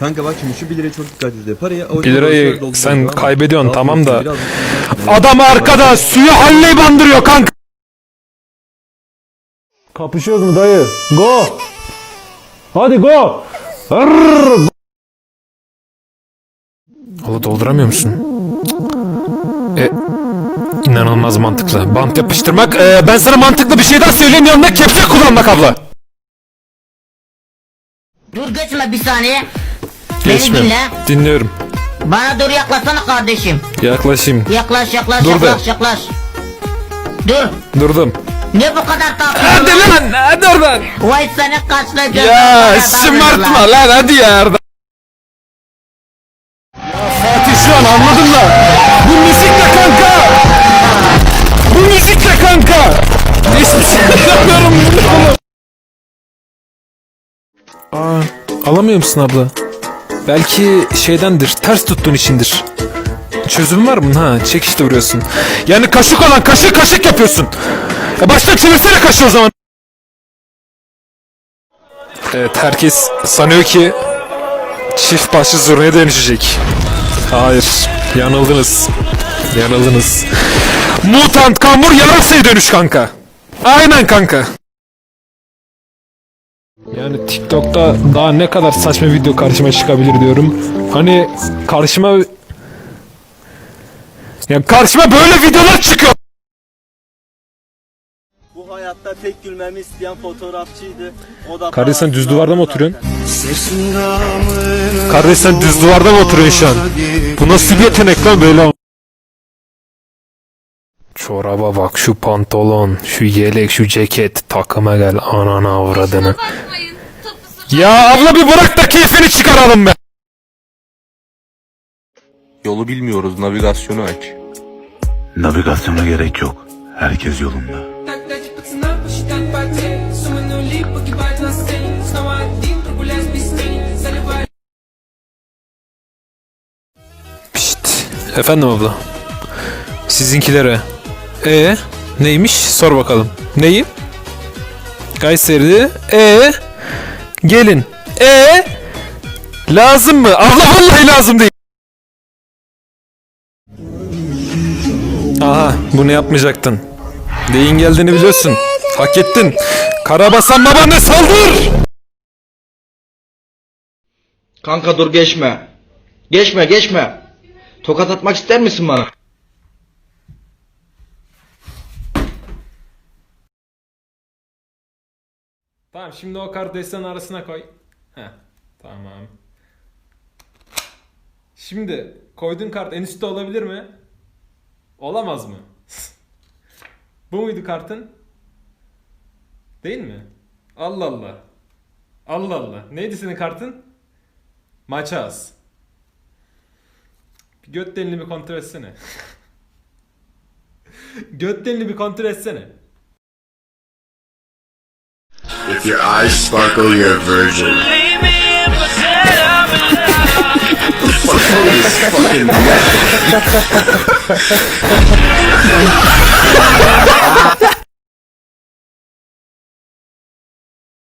Kanka bak şimdi şu 1 liraya çok dikkat edin. Parayı avuç 1 lirayı sen kaybediyorsun, tamam da- Adam arkada suyu halle bandırıyor kanka. Kapışıyoruz mu dayı? Go. Hadi go. Arr. Oğlum dolduramıyor musun? E, inanılmaz mantıklı. Bant yapıştırmak. e, ben sana mantıklı bir şey daha söyleyeyim yanında kepçe kullanmak abla. Dur geçme bir saniye. Beni Geçmiyorum. dinle. Dinliyorum. Bana doğru yaklaşsana kardeşim. Yaklaşayım. Yaklaş yaklaş Dur be. yaklaş yaklaş. Dur. Durdum. Ne bu kadar tatlı? Hadi lan hadi oradan. Vay seni kaçla gözüm. Ya şımartma lan hadi ya Arda. Ya Fatih şu an anladın mı? Bu müzikle kanka. Bu müzikle kanka. Hiçbir şey yapamıyorum bunu. Aa, alamıyor musun abla? Belki şeydendir, ters tuttuğun içindir. Çözüm var mı? Ha, çekişte vuruyorsun. Yani kaşık olan kaşık kaşık yapıyorsun. Ya baştan çevirsene kaşığı o zaman. Evet herkes sanıyor ki çift başlı zurnaya dönüşecek. Hayır yanıldınız. Yanıldınız. Mutant kambur yarasaya dönüş kanka. Aynen kanka. Yani TikTok'ta daha ne kadar saçma video karşıma çıkabilir diyorum. Hani karşıma... Ya karşıma böyle videolar çıkıyor. Bu hayatta tek gülmemi isteyen fotoğrafçıydı. O da Kardeş sen düz duvarda mı oturuyorsun? Kardeş sen düz duvarda mı oturuyorsun şu an? Bu nasıl bir yetenek lan böyle? Çoraba bak şu pantolon, şu yelek, şu ceket takıma gel anana avradını. Bakmayın. Topusu Ya abla bir bırak da keyfini çıkaralım be. Yolu bilmiyoruz, navigasyonu aç. Navigasyona gerek yok. Herkes yolunda. Так дайте пацанам посчитать потери Суммы нули погибают на сцене Снова один прогуляюсь без тени Заливаю Pişt. Efendim abla. Sizinkilere. E neymiş? Sor bakalım. Neyi? Kayseri'de. E gelin. E lazım mı? Abla vallahi lazım değil. Aha bunu yapmayacaktın. Neyin geldiğini biliyorsun. Hak ettin. Karabasan babaanne saldır! Kanka dur geçme. Geçme geçme. Tokat atmak ister misin bana? Tamam şimdi o desen arasına koy. Heh tamam. Şimdi koyduğun kart en üstte olabilir mi? Olamaz mı? Bu muydu kartın? Değil mi? Allah Allah. Allah Allah. Neydi senin kartın? Maçaz. Bir göt delini bir kontrol etsene. göt delini bir kontrol etsene. Your eyes sparkle, you're a virgin. fucking